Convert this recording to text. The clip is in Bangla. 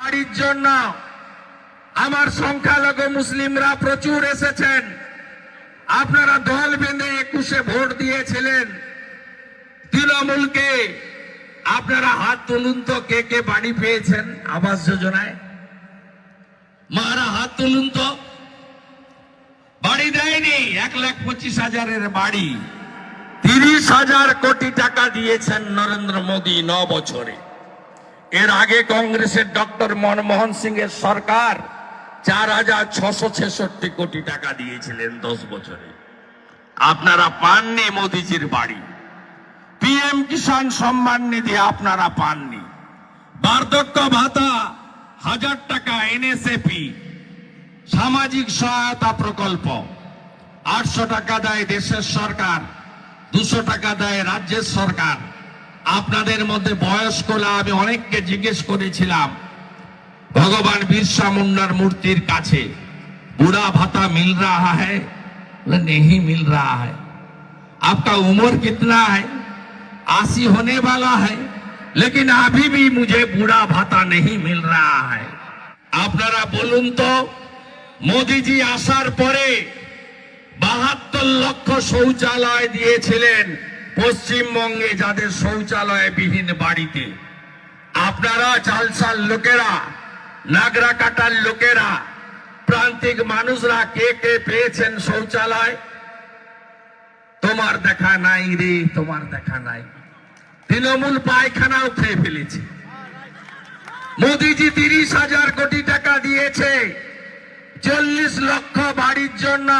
বাড়ির জন্য আমার সংখ্যালঘু মুসলিমরা প্রচুর এসেছেন। আপনারা দল বেঁধে একুশে ভোট দিয়েছিলেন। তৃণমূলকে আপনারা হাত তুলুন তো, কে কে বাড়ি পেয়েছেন আবাস যোজনায়? মারা হাত তুলুন তো। বাড়ি দেয়নি, এক লাখ পঁচিশ হাজারের বাড়ি। তিরিশ হাজার কোটি টাকা দিয়েছেন নরেন্দ্র মোদী ন বছরে এর আগে কংগ্রেসের ডক্টর মনমোহন সিং এর সরকার চার হাজার ছশো ছেষট্টি কোটি টাকা দিয়েছিলেন দশ বছরে। আপনারা পাননি মোদিজির বাড়ি। পিএম কিষাণ সম্মান নিধি আপনারা পাননি। বার্ধক্য ভাতা হাজার টাকা এনএসএপি, সামাজিক সহায়তা প্রকল্প, আটশো টাকা দেয় দেশের সরকার, দুশো টাকা দেয় রাজ্যের সরকার। আপনাদের মধ্যে বয়স্ক আমি অনেককে জিজ্ঞেস করেছিলাম, ভগবান বিরসা মুন্ডার মূর্তির কাছে, বুড়া ভাতা মিল রাহা হ্যাঁ নেহি মিল রাহা হ্যাঁ আপনার উমর कितना है आसी होने वाला है लेकिन अभी भी मुझे बूढ़ा भाता नहीं আপনারা বলুন তো, মোদিজি আসার পরে বাহাত্তর লক্ষ শৌচালয় দিয়েছিলেন। পশ্চিমবঙ্গে যাদের শৌচালয় বিহীন বাড়িতে, আপনারা চালসাল লোকেরা নাগরা কাটার লোকেরা, প্রান্তিক মানুষরা কে কে পেয়েছেন শৌচালয়? তোমার দেখা নাই রে, তোমার দেখা নাই। তৃণমূল পায়খানাও খেয়ে ফেলেছে। মোদিজি তিরিশ হাজার কোটি টাকা দিয়েছে। চল্লিশ লক্ষ বাড়ির জন্য